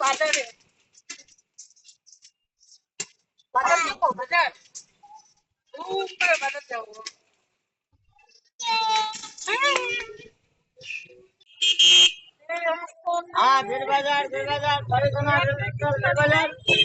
বাজারে বাজার যাবো বাজার খুব করে বাজার যাবো हाँ फिर बाजार फिर बाजार परिसना निकल फिर बाजार फिर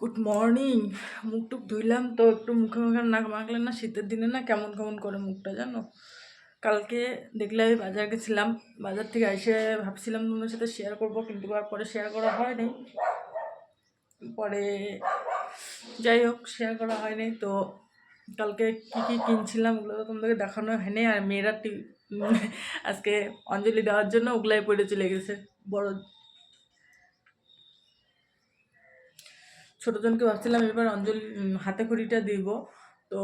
গুড মর্নিং মুখ টুক ধুইলাম তো একটু মুখে মুখে নাক মাখলে না শীতের দিনে না কেমন কেমন করে মুখটা জানো? কালকে দেখলে আমি বাজার গেছিলাম, বাজার থেকে এসে ভাবছিলাম তোমার সাথে শেয়ার করব কিন্তু আর পরে শেয়ার করা হয়নি। পরে যাই হোক শেয়ার করা হয়নি তো কালকে কী কী কিনছিলাম ওগুলো তো তোমাদেরকে দেখানো হয়নি। আর মেয়েরা আজকে অঞ্জলি দেওয়ার জন্য ওগুলাই পড়ে চলে গেছে। বড় ছোটোজনকে ভাবছিলাম এবার অঞ্জলি হাতে খড়িটা দিব। তো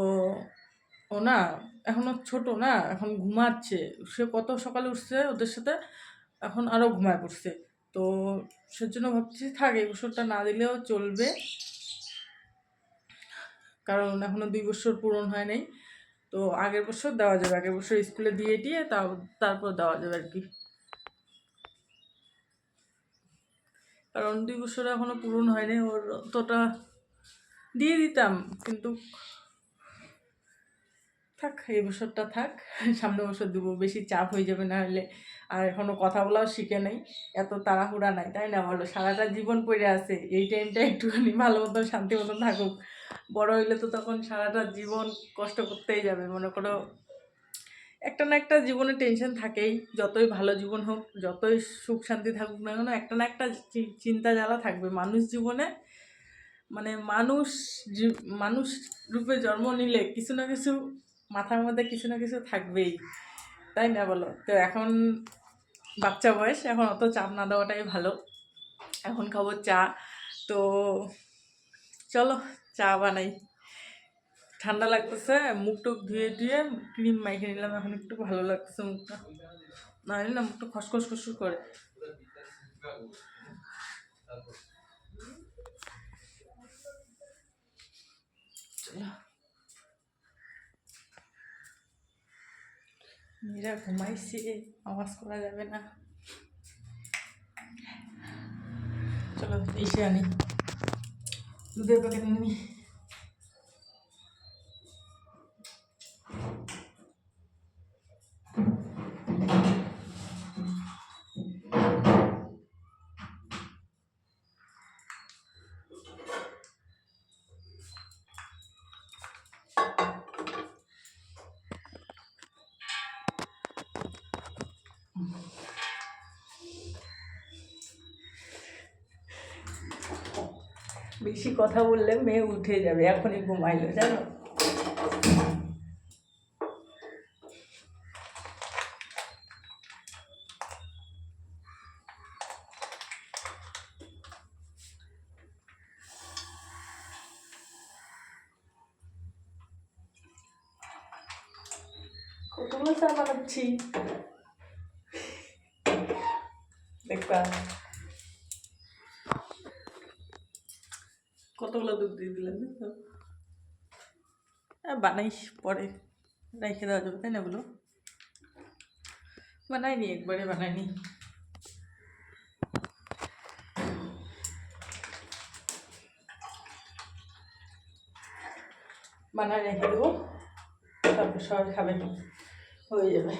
ও না এখনও ছোট না, এখন ঘুমাচ্ছে। সে কত সকালে উঠছে ওদের সাথে? এখন আরও ঘুমায় পড়ছে। তো সেজন্য ভাবছি, থাক, এই বছরটা না দিলেও চলবে। কারণ এখনও দুই বছর পূরণ হয় নাই। তো আগের বছর দেওয়া যাবে। আগের বছর স্কুলে দিয়ে দিয়ে তারপর দেওয়া যাবে আর কি। কারণ দুই বছর এখনও পূরণ হয়নি, ওর অতটা দিয়ে দিতাম, কিন্তু থাক, এই বছরটা থাক, সামনে বছর দেবো, বেশি চাপ হয়ে যাবে না হলে। আর এখনও কথা বলাও শিখে নাই, এত তাড়াহুড়া নাই, তাই না বলো? সারাটা জীবন পড়ে আছে, এই টাইমটা একটুখানি ভালো মতন শান্তি মতন থাকুক। বড় হইলে তো তখন সারাটা জীবন কষ্ট করতেই যাবে, মনে করো একটা না একটা জীবনে টেনশন থাকেই। যতই ভালো জীবন হোক, যতই সুখ শান্তি থাকুক না কেন, একটা না একটা চিন্তা জ্বালা থাকবে। মানুষ জীবনে মানে মানুষ মানুষ রূপে জন্ম নিলে কিছু না কিছু মাথার মধ্যে কিছু না কিছু থাকবেই। তাই না বলো? তো এখন বাচ্চা বয়স, এখন অত চাপ না দেওয়াটাই ভালো। এখন খাব চা। তো চলো, চা বানাই। ঠান্ডা লাগতেছে মুখ টুক ধুয়ে ধুয়ে ক্রিম মাইখে নিলাম, এখন একটু ভালো লাগতেছে মুখটা। না না, মুখটা খসখস খসখস করে। মেয়েরা ঘুমাইছে, আওয়াজ করা যাবে না। চলো, এসে আনি। দুধের প্যাকেট আনি বেশি কথা বললে মেয়ে উঠে যাবে এখনই ঘুমাইলো জানো? কতগুলো চা বানাচ্ছি দেখবা। কতগুলো দুধ দিয়ে দিলেন হ্যাঁ বানাইস পরে। রেখে দেওয়া যাবে, তাই না বলো? বানাইনি, একবারে বানাইনি। বানাই রেখে দেবো, তারপর সবাই খাবে, হয়ে যাবে।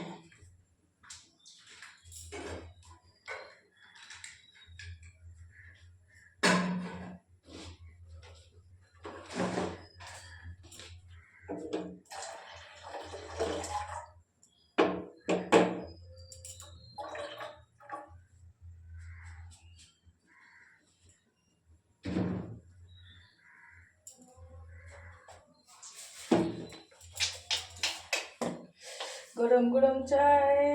গরম গরম চায়।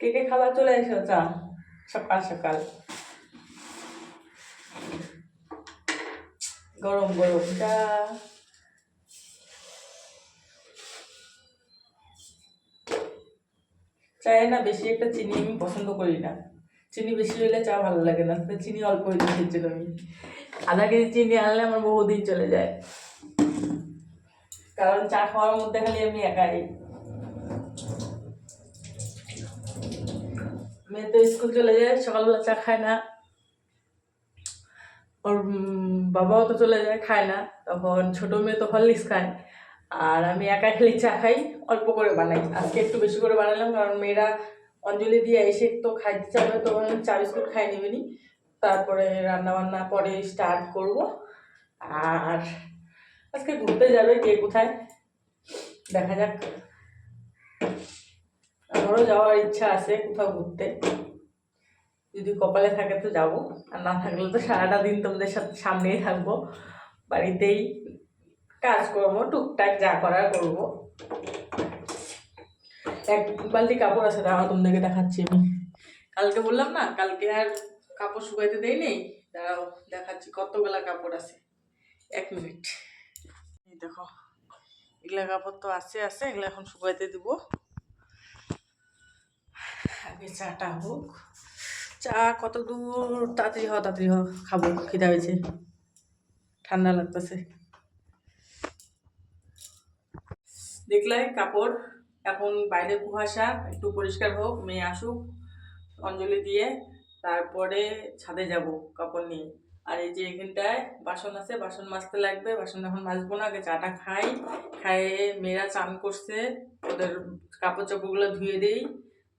কে কে খাবার চলে এসো চা সকাল সকাল। গরম গরম চা। চায়ে না বেশি একটা চিনি আমি পছন্দ করি না। চিনি বেশি হলে চা ভালো লাগে না চিনি অল্প হইলে খেয়েছি আমি। আধা কেজি চিনি আনলে আমার বহুদিন চলে যায়। কারণ চা খাওয়ার মধ্যে খালি আমি একাই। মেয়ে তো স্কুল চলে যায়, সকালবেলা চা খায় না। ওর বাবাও তো চলে যায়, খায় না। তখন ছোট মেয়ে তো হরলিক্স খায়। আর আমি একা খালি চা খাই, অল্প করে বানাই। আজকে একটু বেশি করে বানালাম, কারণ মেয়েরা অঞ্জলি দিয়ে এসে তো খাইতে চাবে তো আমি চা বিস্কুট খাই নিবিনি তারপরে রান্না বান্না পরে স্টার্ট করব। আর আজকে ঘুরতে যাবে কে কোথায়? দেখা যাক। আমারও যাওয়ার ইচ্ছা আছে কোথাও ঘুরতে। যদি কপালে থাকে তো যাব, আর না থাকলে তো সারাটা দিন তোমাদের সাথে, সামনেই থাকব। বাড়িতেই কাজকর্ম, টুকটাক যা করার করব। এক বালতি কাপড় আছে, দাঁড়াও, তোমাদেরকে দেখাচ্ছি আমি। কালকে বললাম না, কালকে আর কাপড় শুকাইতে দেই নেই। দাঁড়াও, দেখাচ্ছি, কতগুলা কাপড় আছে। এক মিনিট। এই দেখো, এগুলা কাপড় তো আছে আছে, এগুলো এখন শুকাইতে দিব। আগে চাটা হোক। চা কত দূর, তাড়াতাড়ি হওয়া তাড়াতাড়ি হ, খাব, খিদা হয়েছে ঠান্ডা লাগতেছে। দেখলে কাপড়? এখন বাইরে কুয়াশা, একটু পরিষ্কার হোক, মেয়ে আসুক, অঞ্জলি দিয়ে তারপরে ছাদে যাব কাপড় নিয়ে। আর এই যে এখানটায় বাসন আছে, বাসন মাজতে লাগবে, বাসন এখন মাজবো না, আগে চাটা খাই খাইয়ে মেয়েরা চান করছে, ওদের কাপড় চাপড়গুলো ধুয়ে দেই,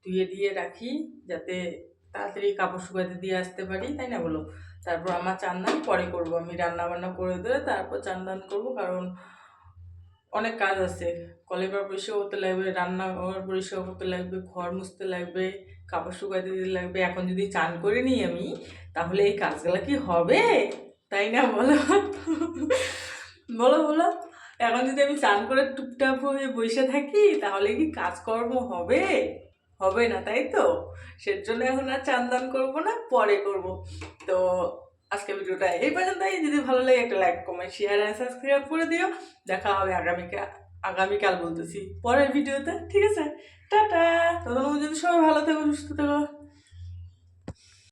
ধুয়ে দিয়ে রাখি, যাতে তাড়াতাড়ি কাপড় শুকাতে দিয়ে আসতে পারি, তাই না বলো? তারপর আমার চান পরে করব, আমি রান্না বান্না করে দিয়ে তারপর চান করব, কারণ অনেক কাজ আছে। কলেবার পরিষ্কার করতে লাগবে রান্নাঘর পরিষ্কার করতে লাগবে, ঘর মুছতে লাগবে, কাপড় শুকাতে দিতে লাগবে। এখন যদি চান করে নিই আমি, তাহলে এই কাজগুলো কি হবে? তাই না বলো? বলো বলো। এখন যদি আমি চান করে টুকটাপ হয়ে বসে থাকি, তাহলে কি কাজকর্ম হবে? হবে না, তাই তো? সের জন্য এখন আর চান দান করব না, পরে করব। তো আজকে ভিডিওটা এই পর্যন্তই। যদি ভালো লাগে একটা লাইক কমেন্ট শেয়ার আর সাবস্ক্রাইব করে দিও। দেখা হবে আগামীকাল আগামীকাল বলতেছি পরের ভিডিওতে। ঠিক আছে? টাটা। ততক্ষণ যদি সবাই ভালো থেকো, সুস্থ থেকো।